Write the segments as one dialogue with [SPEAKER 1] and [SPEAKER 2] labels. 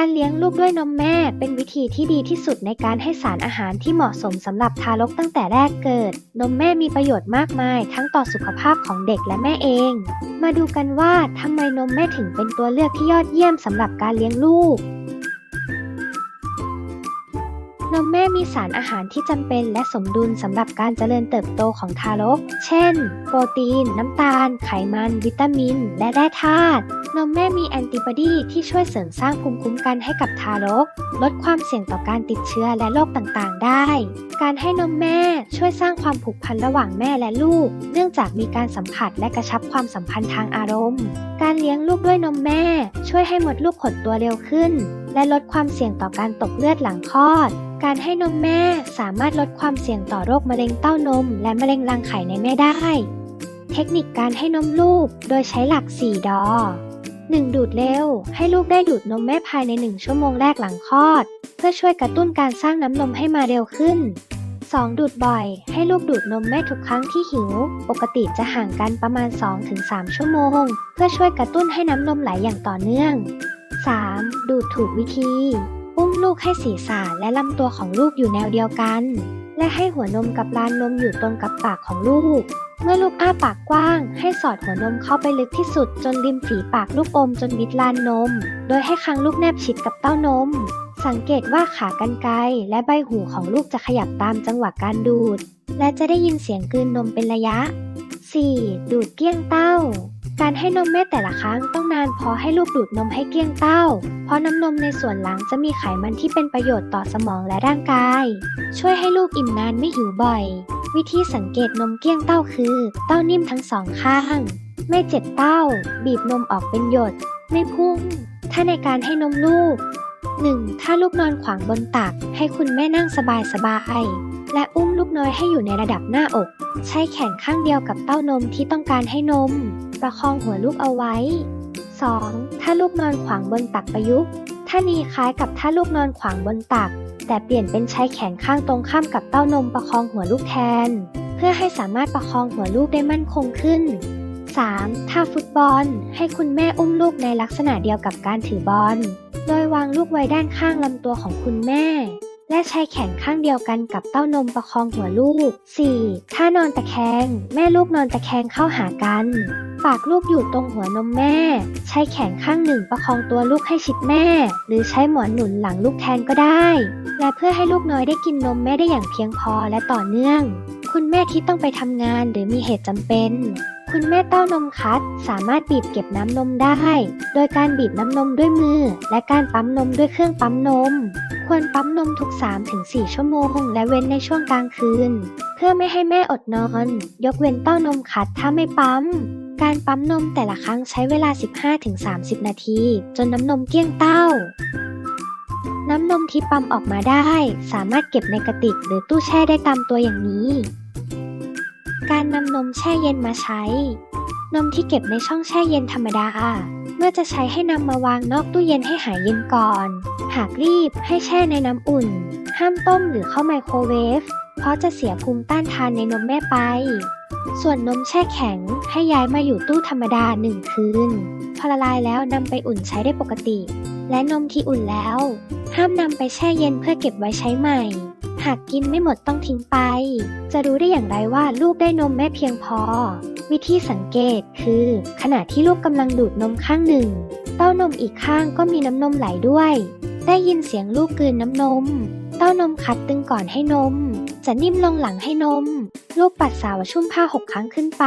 [SPEAKER 1] การเลี้ยงลูกด้วยนมแม่ เป็นวิธีที่ดีที่สุดในการให้สารอาหารที่เหมาะสมสำหรับทารกตั้งแต่แรกเกิด นมแม่มีประโยชน์มากมาย ทั้งต่อสุขภาพของเด็กและแม่เอง มาดูกันว่าทำไมนมแม่ถึงเป็นตัวเลือกที่ยอดเยี่ยมสำหรับการเลี้ยงลูก นมแม่มีสารอาหารที่จำเป็นและสมดุลสำหรับการเจริญเติบโตของทารก เช่น โปรตีน น้ำตาล ไขมัน วิตามิน และแร่ธาตุ นมแม่มีแอนติบอดีที่ช่วยเสริมสร้างภูมิคุ้มกันให้กับทารก ลดความเสี่ยงต่อการติดเชื้อและโรคต่างๆ ได้ การให้นมแม่ช่วยสร้างความผูกพันระหว่างแม่และลูก เนื่องจากมีการสัมผัสและกระชับความสัมพันธ์ทางอารมณ์ การเลี้ยงลูกด้วยนมแม่ ช่วยให้มดลูกขดตัวเร็วขึ้น และลดความเสี่ยงต่อการตกเลือดหลังคลอด การให้นมแม่สามารถลดความเสี่ยงต่อโรคมะเร็งเต้านม และมะเร็งรังไข่ในแม่ได้ เทคนิคการให้นมลูกโดยใช้หลัก 4 ดอ 1. ดูดเร็ว ให้ลูกได้ดูดนมแม่ภายใน 1 ชั่วโมงแรกหลังคลอด เพื่อช่วยกระตุ้นการสร้างน้ำนมให้มาเร็วขึ้น 2. ดูดบ่อย ให้ลูกดูดนมแม่ทุกครั้งที่หิว ปกติจะห่างกันประมาณ 2-3 ชั่วโมง เพื่อช่วยกระตุ้นให้น้ำนมไหลอย่างต่อเนื่อง 3. ดูดถูกวิธี อุ้มลูกให้ศีรษะและลำตัวของลูกอยู่แนวเดียวกัน และให้หัวนมกับลานนมอยู่ตรงกับปากของลูก เมื่อลูกอ้าปากกว้าง ให้สอดหัวนมเข้าไปลึกที่สุดจนริมฝีปากลูกอมจนมิดลานนม โดยให้คางลูกแนบชิดกับเต้านม สังเกตว่าขากรรไกรและใบหูของลูกจะขยับตามจังหวะการดูด และจะได้ยินเสียงกลืนนมเป็นระยะ 4. ดูดเกี้ยงเต้า การให้นมแม่แต่ละครั้งต้องนานพอให้ลูกดูดนมให้เกลี้ยงเต้า เพราะน้ำนมในส่วนหลังจะมีไขมันที่เป็นประโยชน์ต่อสมองและร่างกาย ช่วยให้ลูกอิ่มนานไม่หิวบ่อย วิธีสังเกตนมเกลี้ยงเต้าคือ เต้านิ่มทั้งสองข้าง ไม่เจ็บเต้า บีบนมออกเป็นหยด ไม่พุ่ง ถ้าในการให้นมลูก 1. ถ้าลูกนอนขวางบนตัก ให้คุณแม่นั่งสบายๆ และอุ้มลูกน้อยให้อยู่ในระดับหน้าอก ใช้แขนข้างเดียวกับเต้านมที่ต้องการให้นม ประคองหัวลูกเอาไว้ 2. ถ้าลูกนอนขวางบนตักประยุกต์ท่านี้คล้ายกับถ้าลูกนอนขวางบนตัก แต่เปลี่ยนเป็นใช้แขนข้างตรงข้ามกับเต้านมประคองหัวลูกแทน เพื่อให้สามารถประคองหัวลูกได้มั่นคงขึ้น 3. ถ้าฟุตบอล ให้คุณแม่อุ้มลูกในลักษณะเดียวกับการถือบอล โดยวางลูกไว้ด้านข้างลำตัวของคุณแม่ และใช้แขนข้างเดียวกันกับเต้านมประคองหัวลูก 4. ถ้านอนตะแคง แม่ลูกนอนตะแคงเข้าหากัน ปากลูกอยู่ตรงหัวนมแม่ ใช้แขนข้างหนึ่งประคองตัวลูกให้ชิดแม่ หรือใช้หมอนหนุนหลังลูกแทนก็ได้ และเพื่อให้ลูกน้อยได้กินนมแม่ได้อย่างเพียงพอและต่อเนื่อง คุณแม่ที่ต้องไปทำงานหรือมีเหตุจำเป็น คุณแม่เต้านมคัดสามารถบีบเก็บน้ำนมได้ โดยการบีบน้ำนมด้วยมือ และการปั๊มนมด้วยเครื่องปั๊มนม ควรปั๊มนมทุก 3-4 ชั่วโมง และเว้นในช่วงกลางคืน เพื่อไม่ให้แม่อดนอน ยกเว้นเต้านมคัดถ้าไม่ปั๊ม การปั๊มนมแต่ละครั้งใช้เวลา 15-30 นาที จนน้ำนมเกลี้ยงเต้าน้ำนมที่ปั๊มออกมาได้ สามารถเก็บในกระติกหรือตู้แช่ได้ตามตัวอย่างนี้ การนำนมแช่เย็นมาใช้ นมที่เก็บในช่องแช่เย็นธรรมดา เมื่อจะใช้ให้นำมาวางนอกตู้เย็นให้หายเย็นก่อน หากรีบให้แช่ในน้ำอุ่น ห้ามต้มหรือเข้าไมโครเวฟ เพราะจะเสียภูมิต้านทานในนมแม่ไป ส่วนนมแช่แข็งให้ย้ายมาอยู่ตู้ธรรมดาหนึ่งคืน พอละลายแล้วนำไปอุ่นใช้ได้ปกติ และนมที่อุ่นแล้ว ห้ามนำไปแช่เย็นเพื่อเก็บไว้ใช้ใหม่ หากกินไม่หมดต้องทิ้งไป จะรู้ได้อย่างไรว่าลูกได้นมแม่เพียงพอ วิธีสังเกตคือ ขณะที่ลูกกำลังดูดนมข้างหนึ่ง เต้านมอีกข้างก็มีน้ำนมไหลด้วย ได้ยินเสียงลูกกลืนน้ำนม เต้านมคัดตึงก่อนให้นม จะนิ่มลงหลังให้นม ลูกปัสสาวะชุ่มผ้า 6 ครั้งขึ้นไป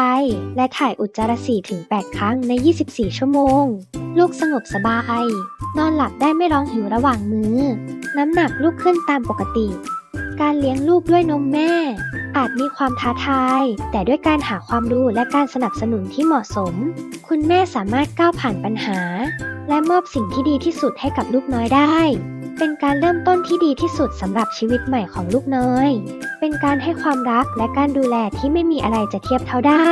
[SPEAKER 1] และถ่ายอุจจาระ4ถึง8ครั้งใน 24 ชั่วโมง ลูกสงบสบาย นอนหลับได้ไม่ร้องหิวระหว่างมือน้ำหนักลูกขึ้นตามปกติ การเลี้ยงลูกด้วยนมแม่ อาจมีความท้าทาย แต่ด้วยการหาความรู้และการสนับสนุนที่เหมาะสม คุณแม่สามารถก้าวผ่านปัญหา และมอบสิ่งที่ดีที่สุดให้กับลูกน้อยได้ เป็นการเริ่มต้นที่ดีที่สุดสำหรับชีวิตใหม่ของลูกน้อย เป็นการให้ความรักและการดูแลที่ไม่มีอะไรจะเทียบเท่าได้